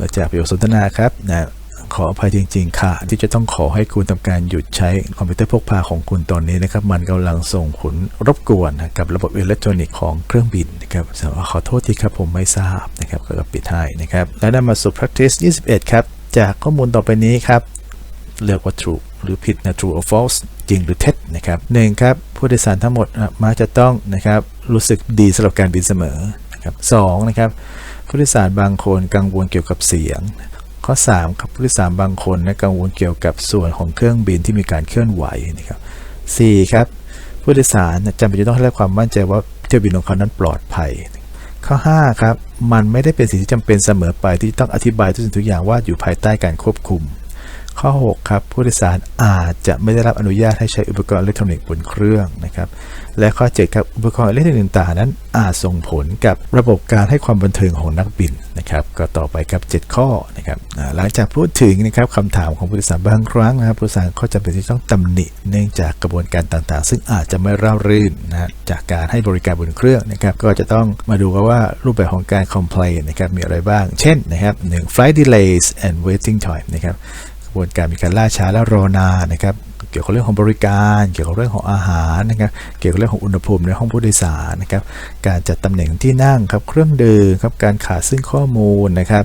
เราจากประโยคสนทนาครับนะขออภัยจริง ๆ ค่ะ ที่จะต้องขอให้คุณทำการหยุดใช้คอมพิวเตอร์พกพาของคุณตอนนี้นะครับ มันกำลังส่งผลรบกวนกับระบบอิเล็กทรอนิกส์ของเครื่องบินนะครับขอโทษทีครับผมไม่ทราบนะครับก็ปิดให้นะครับ แล้วนำมาสู่ practice 21 ครับ จากข้อมูลต่อไปนี้ครับเลือกว่า true หรือผิดนะ true or false จริงหรือเท็จนะครับหนึ่งครับ ผู้โดยสารทั้งหมดนะมักจะต้องนะครับรู้สึกดีสำหรับการบินเสมอนะครับสองนะครับ ผู้โดยสารบางคนกังวลเกี่ยวกับเสียง ข้อ 3 ครับผู้โดยสารบางคนนะกังวลเกี่ยวกับส่วนของเครื่องบินที่มีการเคลื่อนไหวนะครับ4ครับผู้โดยสารจำเป็นจะต้องให้ความมั่นใจว่าเที่ยวบินของเขานั้นปลอดภัย ข้อ 5 ครับ มันไม่ได้เป็นสิ่งที่จำเป็นเสมอไปที่ต้องอธิบายทุกสิ่งทุกอย่างว่าอยู่ภายใต้การควบคุม ข้อ 6 ครับผู้โดยสารอาจจะไม่ได้รับอนุญาตให้ใช้อุปกรณ์อิเล็กทรอนิกส์บนเครื่องนะครับ และข้อ 7 ครับอุปกรณ์อิเล็กทรอนิกส์ต่างนั้น อาจส่งผลกับระบบการให้ความบันเทิงของนักบินนะครับ ก็ต่อไปครับ 7 ข้อนะครับหลังจากพูดถึงนะครับคำถามของผู้โดยสารบางครั้งนะครับผู้โดยสารก็จำเป็นที่ต้องตำหนิ เนื่องจากกระบวนการต่างๆ ซึ่งอาจจะไม่ราบรื่นนะฮะจากการให้บริการบนเครื่องนะครับ ก็จะต้องมาดูกันว่ารูปแบบของการ complain นะครับมีอะไรบ้าง เช่นนะครับหนึ่ง flight delays and waiting time นะครับ กระบวนการมีการล่าช้าและรอนานนะครับ เกี่ยวกับเรื่องของบริการ เกี่ยวกับเรื่องของอาหารนะครับเกี่ยวกับเรื่องของอุณหภูมิในห้องผู้โดยสารนะครับการจัดตำแหน่งที่นั่งครับเครื่องดื่มครับการขาดซึ่งข้อมูลนะครับ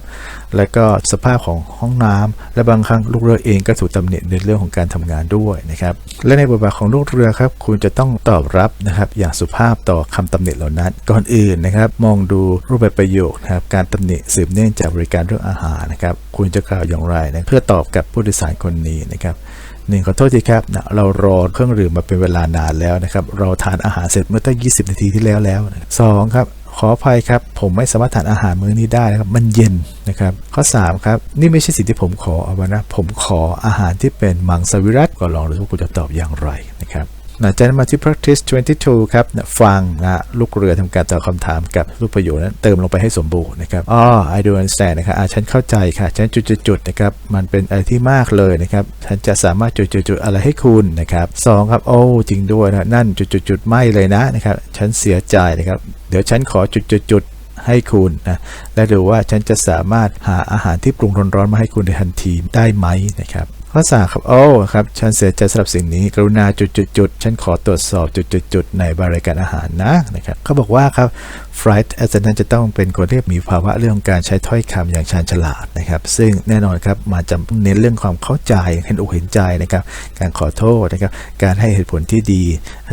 แล้วก็สภาพของห้องน้ำและบางครั้งลูกเรือเองก็ถูกตำหนิในเรื่องของการทำงานด้วยนะครับและในบทบาทของลูกเรือครับคุณจะต้องตอบรับนะครับอย่างสุภาพต่อคำตำหนิเหล่านั้น ก่อนอื่นนะครับมองดูรูปแบบประโยคนะครับการตำหนิสืบเนื่องจากบริการเรื่องอาหารนะครับคุณจะกล่าวอย่างไรนะเพื่อตอบกับผู้โดยสารคนนี้นะครับ หนึ่งขอโทษทีครับนะเรารอเครื่องดื่มมาเป็นเวลานานแล้วนะครับ เราทานอาหารเสร็จเมื่อตั้ง 20 นาทีที่แล้วแล้วสองครับขออภัยครับ ผมไม่สามารถทานอาหารมื้อนี้ได้นะครับ มันเย็นนะครับ ข้อ 3 ครับ นี่ไม่ใช่สิ่งที่ผมขอเอาไว้นะ ผมขออาหารที่เป็นมังสวิรัตก็ลองดูว่าคุณจะตอบอย่างไรนะครับ หลังจากนั้นมาที่ practice 22 ครับฟังนะลูกเรือทำการตอบคำถามกับรูปประโยคนั้นเติมลงไปให้สมบูรณ์นะครับอ๋อ I do understand นะครับอ่าฉันเข้าใจค่ะ ฉันจุดๆนะครับ มันเป็นอะไรที่มากเลยนะครับ ฉันจะสามารถจุดๆอะไรให้คุณนะครับสองครับ โอ้จริงด้วยนะนั่นจุดๆไม่เลยนะนะครับ ฉันเสียใจนะครับ เดี๋ยวฉันขอจุดๆให้คุณนะและดูว่าฉันจะสามารถหาอาหารที่ปรุงร้อนๆมาให้คุณในทันทีได้ไหมนะครับ ข้อสามครับโอ้ครับฉันเสียใจสำหรับสิ่งนี้ กรุณาจุดๆฉันขอตรวจสอบจุดๆในบริการอาหารนะนะครับเขาบอกว่าครับ flight attendant จะต้องเป็นคนที่มีภาวะเรื่องการใช้ถ้อยคำอย่างชาญฉลาดนะครับ ซึ่งแน่นอนครับมาจะเน้นเรื่องความเข้าใจเห็นอกเห็นใจนะครับ การขอโทษนะครับ การให้เหตุผลที่ดี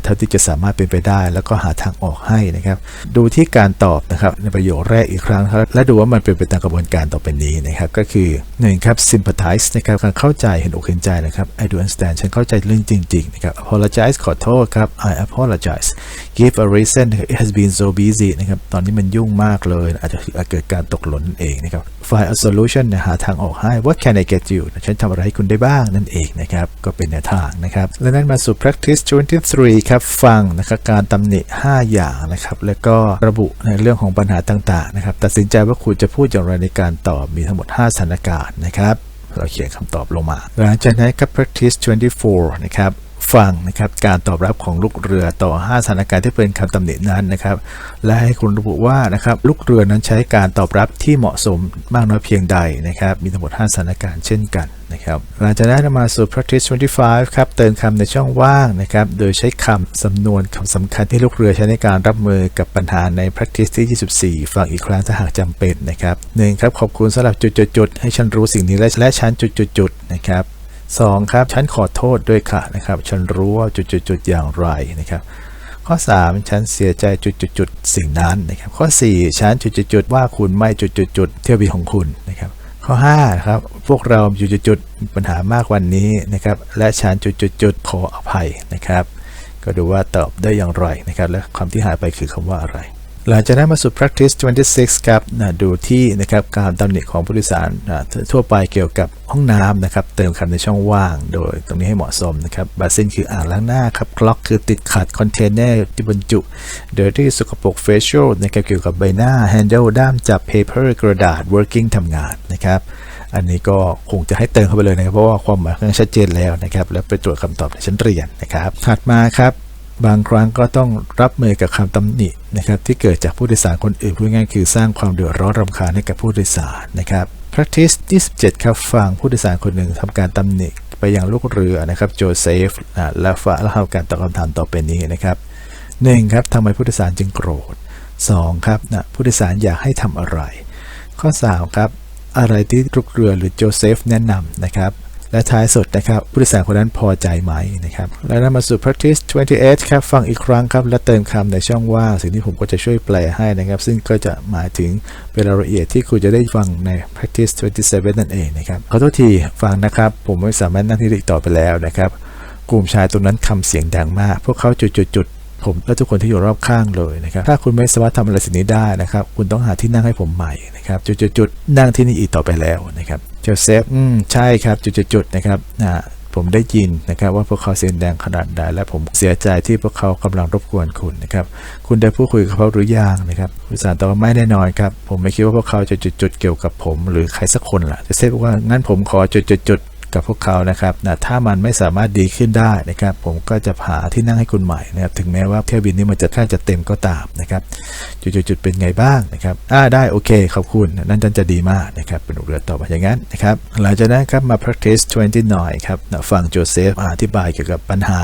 เท่าที่จะสามารถเป็นไปได้ แล้วก็หาทางออกให้นะครับ ดูที่การตอบนะครับในประโยคแรกอีกครั้งครับและดูว่ามันเป็นไปตามกระบวนการต่อไปนี้นะครับ ก็คือหนึ่งครับ sympathize นะครับการเข้าใจเห็นอกเห็นใจนะครับ I do understand ฉันเข้าใจเรื่องจริงๆนะครับ apologize ขอโทษครับ I apologize give a reason it has been so busy นะครับตอนนี้มันยุ่งมากเลย อาจจะเกิดการตกหล่นนั่นเองนะครับ find a solution นะหาทางออกให้ what can I get you ฉันทำอะไรให้คุณได้บ้างนั่นเองนะครับ ก็เป็นแนวทางนะครับ และนั่นมาสู่ practice 23 ครับ ฟังนะครับการตำหนิ 5 อย่างนะครับ แล้วก็ระบุในเรื่องของปัญหาต่างๆนะครับ ตัดสินใจว่าคุณจะพูดอย่างไรในการตอบมีทั้งหมด 5สถานการณ์นะครับ เราเขียนคำตอบลงมาหลังจากนั้นครับ practice 24 นะครับ ฟังนะครับการตอบรับของลูกเรือต่อ 5 สถานการณ์ที่เป็นคำตำหนินั้นนะครับ และให้คุณระบุว่านะครับลูกเรือนั้นใช้การตอบรับที่เหมาะสมมากน้อยเพียงใดนะครับ มีทั้งหมด 5 สถานการณ์เช่นกันนะครับหลังจากนั้นมาสู่ practice 25 ครับ เติมคำในช่องว่างนะครับ โดยใช้คำสำนวนคำสำคัญที่ลูกเรือใช้ในการรับมือกับปัญหาใน practice ที่ 24 ฟังอีกครั้งถ้าหากจำเป็นนะครับหนึ่งครับขอบคุณสำหรับจุดๆให้ฉันรู้สิ่งนี้และและฉันจุดๆนะครับ 2 ครับ ฉันขอโทษด้วยค่ะนะครับ ฉันรู้ว่าจุดๆๆอย่างไรนะครับ ข้อ 3 ฉันเสียใจจุดๆๆสิ่งนั้นนะครับ ข้อ 4 ฉันจุดๆๆว่าคุณไม่จุดๆๆเที่ยวบินของคุณนะครับ ข้อ5ครับ พวกเราจุดๆๆปัญหามากวันนี้นะครับ และฉันจุดๆๆขออภัยนะครับ ก็ดูว่าตอบได้อย่างไรนะครับ และคำที่หายไปคือคำว่าอะไร หลังจากนั้นมาสู่ practice 26 ครับนะดูที่นะครับการตำหนิของผู้โดยสารนะทั่วไปเกี่ยวกับห้องน้ำนะครับ เติมคำในช่องว่าง โดยตรงนี้ให้เหมาะสมนะครับบาซินคืออ่างล้างหน้าครับ clock คือติดขัด container ที่บรรจุ dirty สกปรก facial นะครับเกี่ยวกับใบหน้า handle ด้ามจับ paper กระดาษ working ทำงานนะครับ อันนี้ก็คงจะให้เติมเข้าไปเลยนะครับ เพราะว่าความหมายค่อนข้างชัดเจนแล้วนะครับ แล้วไปตรวจคำตอบในชั้นเรียนนะครับ ถัดมาครับ บางครั้งก็ต้องรับมือกับคำตำหนินะครับที่เกิดจากผู้โดยสารคนอื่นพูดง่ายคือสร้างความเดือดร้อนรำคาญให้กับผู้โดยสารนะครับ practice 27 ครับฟังผู้โดยสารคนหนึ่งทำการตำหนิไปยังลูกเรือนะครับโจเซฟอ่าและฟังและทำการตอบคำถามต่อไปนี้นะครับ 1. ครับทำไมผู้โดยสารจึงโกรธ 2. ครับนะผู้โดยสารอยากให้ทำอะไร ข้อ 3 ครับ อะไรที่ลูกเรือหรือโจเซฟแนะนำนะครับ และท้ายสุดนะครับผู้โดยสารคนนั้นพอใจไหมนะครับแล้วนำมาสู่ practice 28 ครับ ฟังอีกครั้งครับ และเติมคำในช่องว่างสิ่งที่ผมก็จะช่วยแปลให้นะครับ ซึ่งก็จะหมายถึงเป็นรายละเอียดที่คุณจะได้ฟังใน practice 27 นั่นเองนะครับขอโทษทีฟังนะครับ ผมไม่สามารถนั่งที่อีกต่อไปแล้วนะครับ กลุ่มชายตรงนั้นทำเสียงดังมาก พวกเขาจุดๆผมและทุกคนที่อยู่รอบข้างเลยนะครับ ถ้าคุณไม่สามารถทำอะไรสิ่งนี้ได้นะครับ คุณต้องหาที่นั่งให้ผมใหม่นะครับ จุดๆๆนั่งที่นี่อีกต่อไปแล้วนะครับ โจเซฟอืมใช่ครับจุดๆๆนะครับอ่าผมได้ยินนะครับว่าพวกเขาเสียงดังขนาดใดและผมเสียใจที่พวกเขากำลังรบกวนคุณนะครับ คุณได้พูดคุยกับเขาหรือยังนะครับผู้สารตอบว่าไม่แน่นอนครับ ผมไม่คิดว่าพวกเขาจะจุดๆเกี่ยวกับผม หรือใครสักคนล่ะจะเซฟว่างั้นผมขอจุดๆๆ กับพวกเขานะครับนะถ้ามันไม่สามารถดีขึ้นได้นะครับ ผมก็จะหาที่นั่งให้คุณใหม่นะครับถึงแม้ว่าเที่ยวบินนี้มันจะแค่จะเต็มก็ตามนะครับจุดๆเป็นไงบ้างนะครับอ่าได้โอเคขอบคุณนั่นจ,นจะดีมากนะครับเป็นเรือต่อมาอย่างนั้นนะครับหลังจากนั้นครับมา practice 20หน่อยครับนะฟังโจเซฟอธิบายเกี่ยวกับปัญหา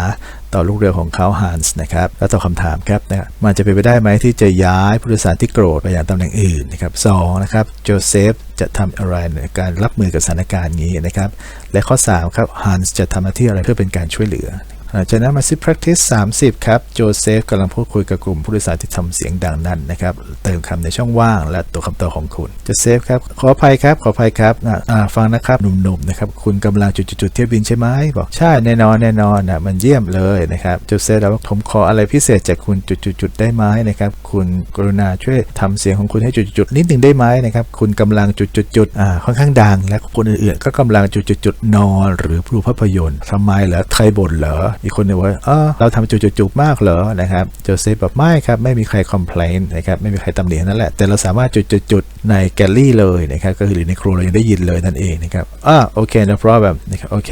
ต่อลูกเรือของเขาฮันส์นะครับแล้วตอบคำถามครับนะมันจะเป็นไปได้ไหมที่จะย้ายผู้โดยสารที่โกรธไปยังตำแหน่งอื่นนะครับสองนะครับโจเซฟจะทำอะไรในการรับมือกับสถานการณ์นี้นะครับและข้อ3ครับฮันส์จะทำหน้าที่อะไรเพื่อเป็นการช่วยเหลือ หลังจากนั้นมาซิ practice 30 ครับ โจเซฟกำลังพูดคุยกับกลุ่มผู้โดยสารที่ทำเสียงดังนั้นนะครับ เติมคำในช่องว่างและตัวคำตอบของคุณโจเซฟครับ ขออภัยครับ ขออภัยครับอ่าฟังนะครับหนุ่มๆนะครับ คุณกำลังจุดๆเที่ยวบินใช่ไหมบอก ใช่แน่นอนแน่นอนนะมันเยี่ยมเลยนะครับโจเซฟแล้วว่าผมขออะไรพิเศษจากคุณจุดๆๆได้ไหมนะครับ คุณกรุณาช่วยทำเสียงของคุณให้จุดๆนิดหนึ่งได้ไหมนะครับ คุณกำลังจุดๆๆอ่าค่อนข้างดัง และคนอื่นๆ ก็กำลังจุดๆๆนอน หรือดูภาพยนตร์ทำไมเหรอใครบ่นเหรออีกคนหนึงว่าเออเราทำจุดๆมากเหรอนะครับโจเซฟแบบไม่ครับไม่มีใครคอมเพลนนะครับไม่มีใครตำหนินั่นแหละแต่เราสามารถจุดๆในแกลลี่เลยนะครับก็คือหรือในครัวเรายังได้ยินเลยนั่นเองนะครับอ่าโอเค no problem นะครับโอเค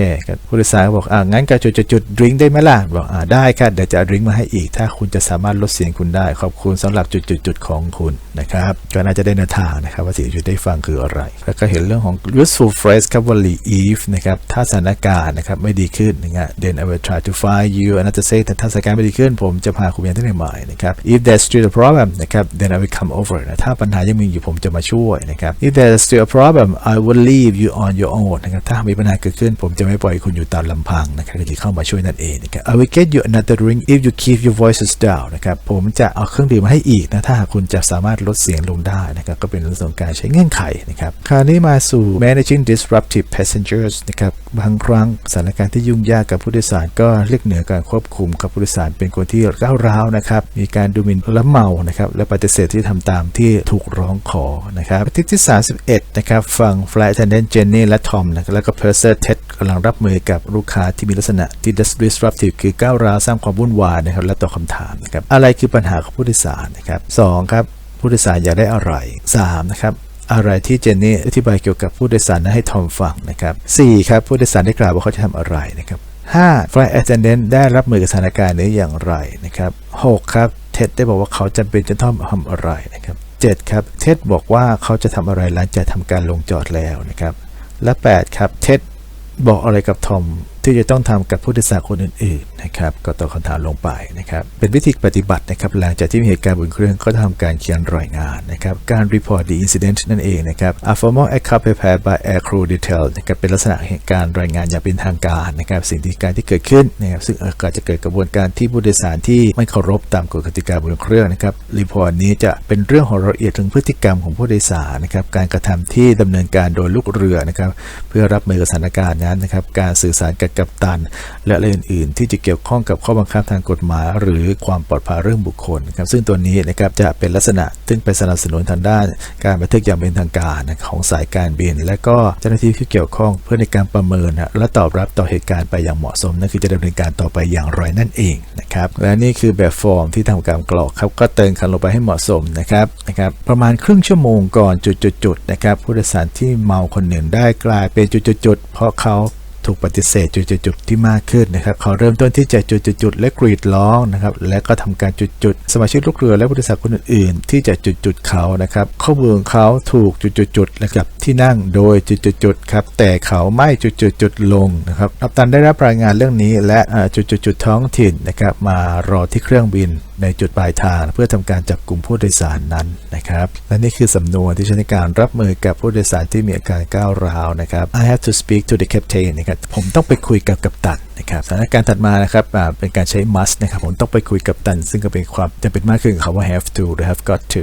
ผู้โดยสารก็บอกอ่างั้นก็จุดๆๆดื่มได้ไหมล่ะบอกอ่าได้ครับเดี๋ยวจะดื่มมาให้อีก ถ้าคุณจะสามารถลดเสียงคุณได้ ขอบคุณสำหรับจุดๆๆของคุณนะครับก็น่าจะได้แนวทางนะครับว่าสิ่งที่ได้ฟังคืออะไร แล้วก็เห็นเรื่องของ useful phrase ครับว่า if นะครับถ้าสถานการณ์นะครับไม่ดีขึ้นนะฮะ then I will try to find you another say ถ้าสถานการณ์ไม่ดีขึ้น ผมจะพาคุณไปยังที่ใหม่นะครับ if there's still a problem นะครับ then I will come over นะถ้าปัญหายังมีอยู่ผมจะมาช่วยนะครับ if there's still a problem I will leave you on your own นะครับถ้ามีปัญหาเกิดขึ้นผมจะไม่ปล่อยคุณอยู่ตามลำพังนะครับจะเข้ามาช่วยนั่นเองนะครับ I will get you another drink if you keep your voices down นะครับผมจะเอาเครื่องดื่มมาให้อีกนะถ้าหากคุณจะสามารถลดเสียงลงได้นะครับก็เป็นเรื่องของการใช้เงื่อนไขนะครับคราวนี้มาสู่ managing disruptive passengers นะครับบางครั้งสถานการณ์ที่ยุ่งยากกับผู้โดยสารก็เรียกเหนือการควบคุมกับผู้โดยสารเป็นคนที่ก้าวร้าวนะครับมีการดูหมิ่นและเมานะครับและปฏิเสธที่ทำตามที่ถูกร้องขอนะครับอาทิตย์ที่ 31 นะครับฟัง flight attendant Jenny และ Tom นะแล้วก็ purser Ted กำลังรับมือกับลูกค้าที่มีลักษณะที่ disruptive คือก้าวร้าวสร้างความวุ่นวายนะครับ และตอบคำถามนะครับ อะไรคือปัญหาของผู้โดยสารนะครับสองครับ ผู้โดยสารอยากได้อะไรสามนะครับอะไรที่เจนนี่อธิบายเกี่ยวกับผู้โดยสารนั้นให้ทอมฟังนะครับ 4. ครับผู้โดยสารได้กล่าวว่าเขาจะทำอะไรนะครับ 5. Flight attendant ได้รับมือกับสถานการณ์นี้อย่างไรนะครับ 6. ครับ เท็ดได้บอกว่าเขาจำเป็นจะต้องทำอะไรนะครับ 7. ครับเท็ดบอกว่าเขาจะทำอะไรหลังจากทำการลงจอดแล้วนะครับ และ 8. ครับเท็ดบอกอะไรกับทอม ที่จะต้องทำกับผู้โดยสารคนอื่นๆนะครับก็ตอบคำถามลงไปนะครับเป็นวิธีปฏิบัตินะครับหลังจากที่มีเหตุการณ์บนเครื่องก็ทำการเขียนรายงานนะครับการ report the incident นั่นเองนะครับ a formal account prepared by air crew detail นะครับเป็นลักษณะเหตุการณ์รายงานอย่างเป็นทางการนะครับสิ่งที่การที่เกิดขึ้นนะครับซึ่งอาจจะเกิดกระบวนการที่ผู้โดยสารที่ไม่เคารพตามกฎกติกาบนเครื่องนะครับ report นี้จะเป็นเรื่องของรายละเอียดถึงพฤติกรรมของผู้โดยสารนะครับการกระทำที่ดำเนินการโดยลูกเรือนะครับเพื่อรับมือกับสถานการณ์นั้นนะครับการสื่อสารกับกัปตัน และอะไรอื่น ๆ ที่จะเกี่ยวข้องกับข้อบังคับทางกฎหมายหรือความปลอดภัยเรื่องบุคคลครับซึ่งตัวนี้นะครับจะเป็นลักษณะซึ่งไปสนับสนุนทางด้าน การบันทึกอย่างเป็นทางการของสายการบิน และก็เจ้าหน้าที่ที่เกี่ยวข้องเพื่อในการประเมินและตอบรับต่อเหตุการณ์ไปอย่างเหมาะสมนั่นคือจะดำเนินการต่อไปอย่างไรนั่นเองนะครับและนี่คือแบบฟอร์มที่ทำการกรอกครับก็เติมคำลงไปให้เหมาะสมนะครับนะครับประมาณครึ่งชั่วโมงก่อนจุดๆๆนะครับผู้โดยสารที่เมาคนหนึ่งได้กลายเป็นจุดๆๆเพราะเขา ถูกปฏิเสธจุดๆที่มากขึ้นนะครับเขาเริ่มต้นที่จะจุดๆและกรีดร้องนะครับและก็ทำการจุดๆสมาชิกลูกเรือและบริษัทคนอื่นๆ ที่จะจุดๆเขานะครับข้อมูลของเขาถูกจุดๆและกับที่นั่งโดยจุดๆครับแต่เขาไม่จุดๆลงนะครับกัปตันได้รับรายงานเรื่องนี้และจุดๆท้องถิ่นนะครับมารอที่เครื่องบิน ในจุดปลายทางเพื่อทำการจับกลุ่มผู้โดยสารนั้นนะครับและนี่คือสำนวนที่ใช้ในการรับมือกับผู้โดยสารที่มีอาการก้าวร้าวนะครับ I have to speak to the captain นะครับผมต้องไปคุยกับกัปตันนะครับสถานการณ์ถัดมานะครับเป็นการใช้ must นะครับผมต้องไปคุยกับตัน ซึ่งก็เป็นความจำเป็นมากขึ้นของคำว่า have to หรือ have got to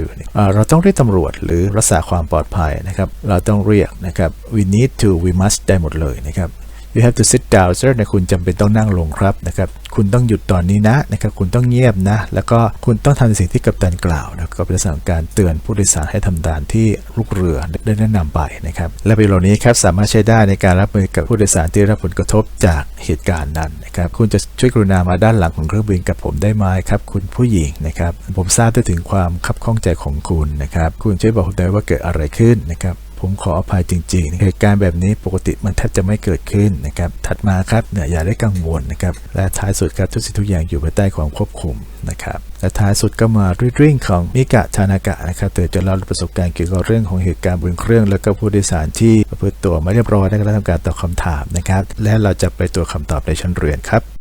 เราต้องเรียกตำรวจหรือรักษาความปลอดภัยนะครับเราต้องเรียกนะครับ we need to we must ได้หมดเลยนะครับ you have to sit down sir นะคุณจำเป็นต้องนั่งลงครับนะครับคุณต้องหยุดตอนนี้นะนะครับคุณต้องเงียบนะ แล้วก็คุณต้องทำในสิ่งที่กัปตันกล่าวนะก็เป็นลักษณะการเตือนผู้โดยสารให้ทำตามที่ลูกเรือได้แนะนำไปนะครับและประโยคเหล่านี้ครับสามารถใช้ได้ในการรับมือกับผู้โดยสารที่ได้รับผลกระทบจากเหตุการณ์นั้นนะครับคุณจะช่วยกรุณามาด้านหลังของเครื่องบินกับผมได้ไหมครับคุณผู้หญิงนะครับผมทราบได้ถึงความคับข้องใจของคุณนะครับคุณช่วยบอกผมได้ว่าเกิดอะไรขึ้นนะครับ ผมขออภัยจริงๆเหตุการณ์แบบนี้ปกติมันแทบจะไม่เกิดขึ้นนะครับถัดมาครับเนี่ยอย่าได้กังวลนะครับและท้ายสุดครับทุกสิ่งทุกอย่างอยู่ภายใต้ความควบคุมนะครับและท้ายสุดก็มารีดริ่งของมิกะทานากะนะครับเธอจะเล่าประสบการณ์เกี่ยวกับเรื่องของเหตุการณ์บนเครื่อง แล้วก็ผู้โดยสารที่ประพฤติตัวไม่เรียบร้อยและก็ทำการตอบคำถามนะครับและเราจะไปตัวคำตอบในชั้นเรียนครับ